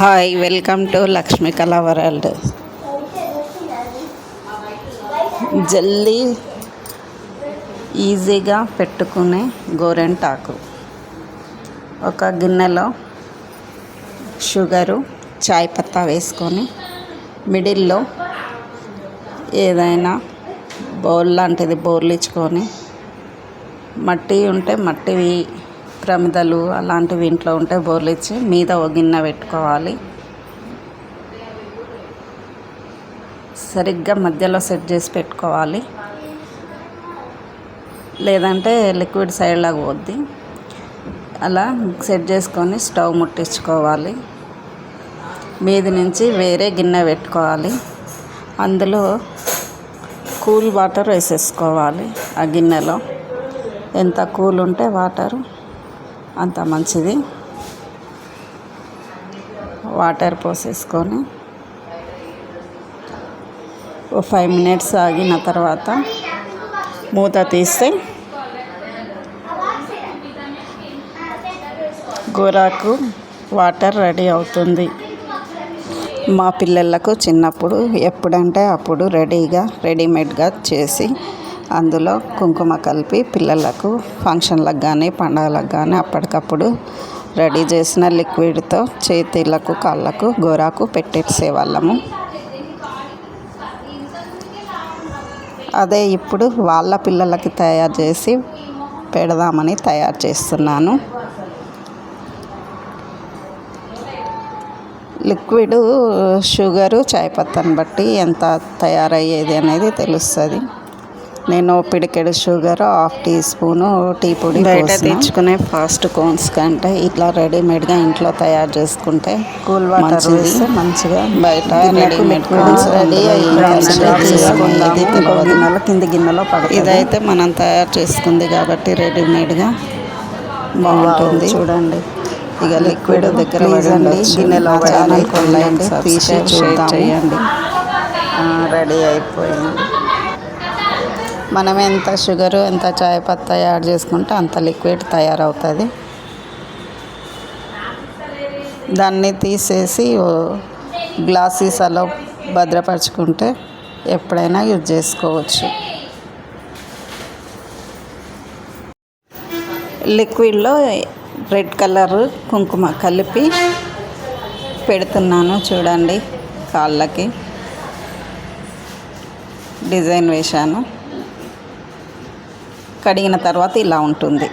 Hi welcome to Lakshmi కళా world. జల్దీ ఈజీగా పెట్టుకునే గోరెంటాకు. ఒక గిన్నెలో షుగరు చాయ్ పత్తా వేసుకొని మిడిల్లో ఏదైనా బౌల్ లాంటిది బోర్లిచ్చుకొని మట్టి ఉంటే మట్టివి ప్రమిదలు అలాంటివి ఇంట్లో ఉంటే బోర్లిచ్చి మీద ఒక గిన్నె పెట్టుకోవాలి. సరిగ్గా మధ్యలో సెట్ చేసి పెట్టుకోవాలి. లేదంటే లిక్విడ్ సైడ్లాగా పోద్ది. అలా సెట్ చేసుకొని స్టవ్ ముట్టించుకోవాలి. మీది నుంచి వేరే గిన్నె పెట్టుకోవాలి. అందులో కూల్ వాటర్ వేసేసుకోవాలి ఆ గిన్నెలో. ఎంత కూల్ ఉంటే వాటరు. అంత మంచిది. వాటర్ పోసేసుకొని ఓ ఫైవ్ మినిట్స్ ఆగిన తర్వాత మూత తీస్తే గోరాకు వాటర్ రెడీ అవుతుంది. మా పిల్లలకు చిన్నప్పుడు ఎప్పుడంటే అప్పుడు రెడీగా రెడీమేడ్గా చేసి అందులో కుంకుమ కలిపి పిల్లలకు ఫంక్షన్లకు కానీ పండగలకు కానీ అప్పటికప్పుడు రెడీ చేసిన లిక్విడ్తో చేతులకు కాళ్ళకు గోరాకు పెట్టేసేవాళ్ళము. అదే ఇప్పుడు వాళ్ళ పిల్లలకి తయారు చేసి పెడదామని తయారు చేస్తున్నాను. లిక్విడ్ షుగరు చాయ్ పత్తాని బట్టి ఎంత తయారయ్యేది అనేది తెలుస్తుంది. నేను పిడికెడు sugar half tea spoon tea పొడి బయట తెచ్చుకునే ఫాస్ట్ కోన్స్ కంటే ఇట్లా రెడీమేడ్గా ఇంట్లో తయారు చేసుకుంటే కూల్ వాటర్ మంచిగా బయట రెడీమేడ్ కోన్స్ రెడీ గిన్నెలో కింది గిన్నెలో పడుతుంది. ఇదైతే మనం తయారు చేసుకుంది కాబట్టి రెడీమేడ్గా బాగుంటుంది. చూడండి. ఇక లిక్విడ్ దగ్గర పడండి గిన్నెలో ఛానల్ కొల్లండి తీసి షేర్ చేయండి. రెడీ అయిపోయింది. మనం ఎంత షుగరు ఎంత చాయ్ పత్తా యాడ్ చేసుకుంటే అంత లిక్విడ్ తయారవుతుంది. దాన్ని తీసేసి గ్లాస్ సీసాలో భద్రపరచుకుంటే ఎప్పుడైనా యూజ్ చేసుకోవచ్చు. లిక్విడ్లో రెడ్ కలర్ కుంకుమ కలిపి పెడుతున్నాను చూడండి కాళ్ళకి. డిజైన్ వేశాను. కడిగిన తర్వాత ఇలా ఉంటుంది.